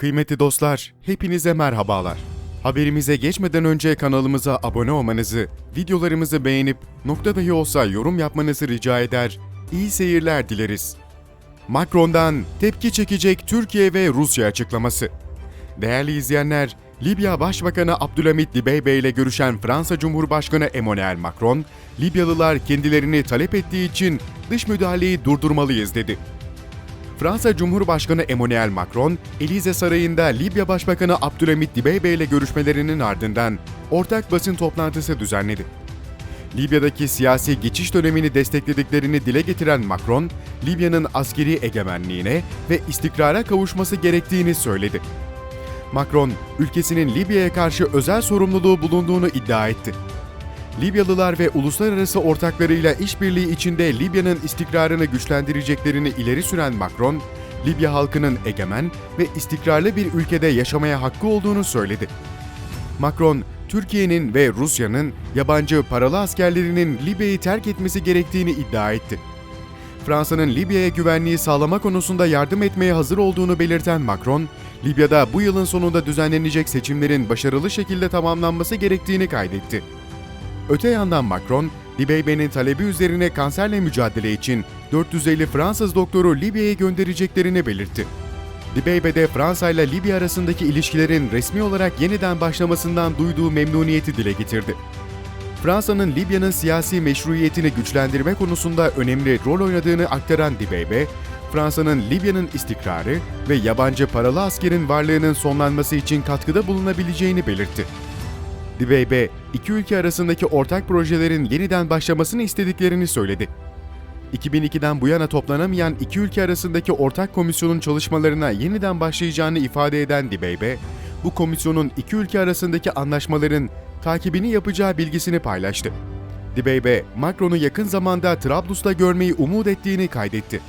Kıymetli dostlar, hepinize merhabalar. Haberimize geçmeden önce kanalımıza abone olmanızı, videolarımızı beğenip nokta dahi olsa yorum yapmanızı rica eder, iyi seyirler dileriz. Macron'dan tepki çekecek Türkiye ve Rusya açıklaması. Değerli izleyenler, Libya Başbakanı Abdülhamit Dibeybe ile görüşen Fransa Cumhurbaşkanı Emmanuel Macron, Libyalılar kendilerini talep ettiği için dış müdahaleyi durdurmalıyız dedi. Fransa Cumhurbaşkanı Emmanuel Macron, Elize Sarayı'nda Libya Başbakanı Abdülhamit Dibeybe ile görüşmelerinin ardından ortak basın toplantısı düzenledi. Libya'daki siyasi geçiş dönemini desteklediklerini dile getiren Macron, Libya'nın askeri egemenliğine ve istikrara kavuşması gerektiğini söyledi. Macron, ülkesinin Libya'ya karşı özel sorumluluğu bulunduğunu iddia etti. Libyalılar ve uluslararası ortaklarıyla işbirliği içinde Libya'nın istikrarını güçlendireceklerini ileri süren Macron, Libya halkının egemen ve istikrarlı bir ülkede yaşamaya hakkı olduğunu söyledi. Macron, Türkiye'nin ve Rusya'nın yabancı paralı askerlerinin Libya'yı terk etmesi gerektiğini iddia etti. Fransa'nın Libya'ya güvenliği sağlama konusunda yardım etmeye hazır olduğunu belirten Macron, Libya'da bu yılın sonunda düzenlenecek seçimlerin başarılı şekilde tamamlanması gerektiğini kaydetti. Öte yandan Macron, Dibeybe'nin talebi üzerine kanserle mücadele için 450 Fransız doktoru Libya'ya göndereceklerini belirtti. Dibeybe de Fransa ile Libya arasındaki ilişkilerin resmi olarak yeniden başlamasından duyduğu memnuniyeti dile getirdi. Fransa'nın Libya'nın siyasi meşruiyetini güçlendirme konusunda önemli rol oynadığını aktaran Dibeybe, Fransa'nın Libya'nın istikrarı ve yabancı paralı askerin varlığının sonlanması için katkıda bulunabileceğini belirtti. Dibeybe, iki ülke arasındaki ortak projelerin yeniden başlamasını istediklerini söyledi. 2002'den bu yana toplanamayan iki ülke arasındaki ortak komisyonun çalışmalarına yeniden başlayacağını ifade eden Dibeybe, bu komisyonun iki ülke arasındaki anlaşmaların takibini yapacağı bilgisini paylaştı. Dibeybe, Macron'u yakın zamanda Trablus'ta görmeyi umut ettiğini kaydetti.